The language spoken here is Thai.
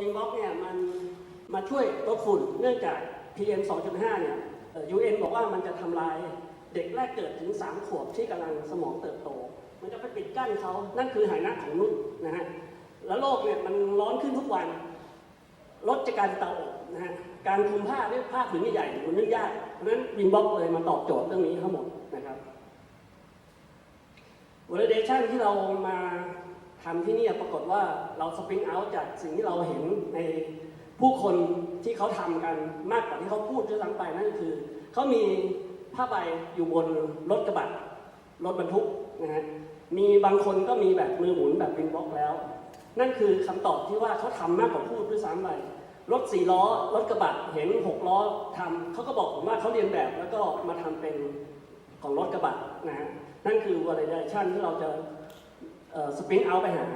วิงบ็อกเนี่ยมันมาช่วยลดฝุ่นเนื่องจาก PM 2.5 เนี่ยเอ่อ UN บอกว่ามันจะทำลายเด็กแรกเกิดถึง 3 ขวบที่กำลังสมองเติบโต มันจะไปปิดกั้นเขา นั่นคือหายนะของนุษย์นะฮะ แล้วโลกเนี่ยมันร้อนขึ้นทุกวันรถจะกลารเตาอบนะฮะ การคลุมผ้าด้วยผ้าผืนใหญ่ๆมันนึกยาก เพราะฉะนั้นวิงบ็อกเลยมาตอบโจทย์เรื่องนี้ทั้งหมดนะครับ validation ที่เรามา ทำที่นี่ปรากฏว่าเราสปริงเอาจากสิ่งที่เราเห็นในผู้คนที่เขาทำกันมากกว่าที่เขาพูดด้วยซ้ำไปนั่นคือเขามีผ้าใบอยู่บนรถกระบะรถบรรทุกนะฮะมีบางคนก็มีแบบมือหมุนแบบวินบล็อกแล้ว นั่นคือคำตอบที่ว่าเขาทำมากกว่าพูดด้วยซ้ำไปรถสี่ล้อรถกระบะเห็นหกล้อทำเขาก็บอกผมว่าเขาเรียนแบบแล้วก็มาทำเป็นของรถกระบะนะฮะนั่นคือ validation ที่เราจะ สปริงเอาไปหา